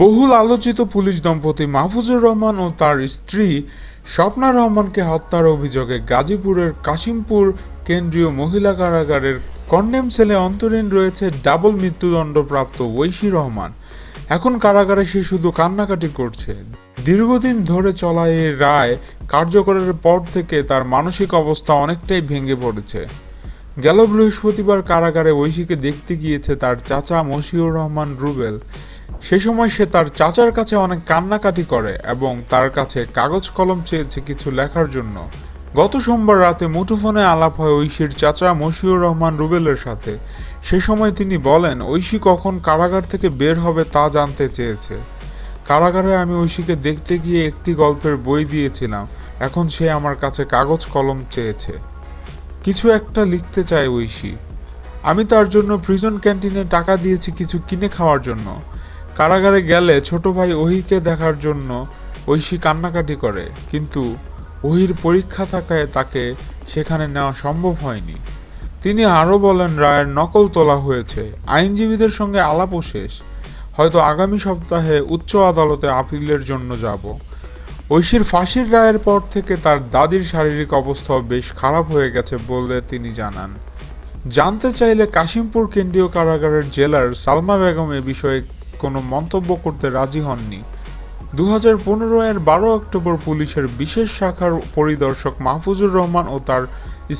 বহুল আলোচিত পুলিশ দম্পতি মাহফুজুর রহমান ও তার স্ত্রী স্বপ্না রহমানকে হত্যার অভিযোগে গাজীপুরের কাশিমপুর কেন্দ্রীয় মহিলা কারাগারের কন্ডেম সেলে অন্তরীণ রয়েছে ডাবল মৃত্যুদণ্ডপ্রাপ্ত ঐশী রহমান। এখন কারাগারে সে শুধু কান্নাকাটি করছে। দীর্ঘদিন ধরে চলা এই রায় কার্যকরের পর থেকে তার মানসিক অবস্থা অনেকটাই ভেঙে পড়েছে। গেল বৃহস্পতিবার কারাগারে ঐশীকে দেখতে গিয়েছে তার চাচা মশিউর রহমান রুবেল। সে সময় সে তার চাচার কাছে অনেক কান্নাকাটি করে এবং তার কাছে কাগজ কলম চেয়েছে কিছু লেখার জন্য। গত সোমবার রাতে মুঠোফোনে আলাপ হয় ঐশীর চাচা মশিউর রহমান রুবেলের সাথে। সে সময় তিনি বলেন, ঐশী কখন কারাগার থেকে বের হবে তা জানতে চেয়েছে। কারাগারে আমি ঐশীকে দেখতে গিয়ে একটি গল্পের বই দিয়েছিলাম। এখন সে আমার কাছে কাগজ কলম চেয়েছে। কিছু একটা লিখতে চায় ঐশী। আমি তার জন্য প্রিজন ক্যান্টিনে টাকা দিয়েছি কিছু কিনে খাওয়ার জন্য। কারাগারে গেলে ছোট ভাই ওহিকে দেখার জন্য ঐশী কান্নাকাটি করে, কিন্তু ওহির পরীক্ষা থাকায় তাকে সেখানে নেওয়া সম্ভব হয়নি। তিনি আরও বলেন, রায়ের নকল তোলা হয়েছে। আইনজীবীদের সঙ্গে আলাপও শেষ। হয়তো আগামী সপ্তাহে উচ্চ আদালতে আপিলের জন্য যাব। ঐশীর ফাঁসির রায়ের পর থেকে তার দাদির শারীরিক অবস্থাও বেশ খারাপ হয়ে গেছে বলে তিনি জানান। জানতে চাইলে কাশিমপুর কেন্দ্রীয় কারাগারের জেলার সালমা বেগম এ বিষয়ে কোনো মন্তব্য করতে রাজি হননি। দু হাজার পনেরো এর বারো অক্টোবর পুলিশের বিশেষ শাখার পরিদর্শক মাহফুজুর রহমান ও তার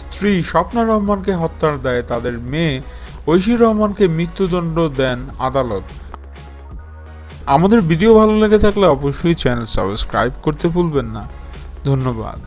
স্ত্রী স্বপ্না রহমানকে হত্যার দায়ে তাদের মেয়ে ঐশী রহমানকে মৃত্যুদণ্ড দেন আদালত। আমাদের ভিডিও ভালো লেগে থাকলে অবশ্যই চ্যানেল সাবস্ক্রাইব করতে ভুলবেন না। ধন্যবাদ।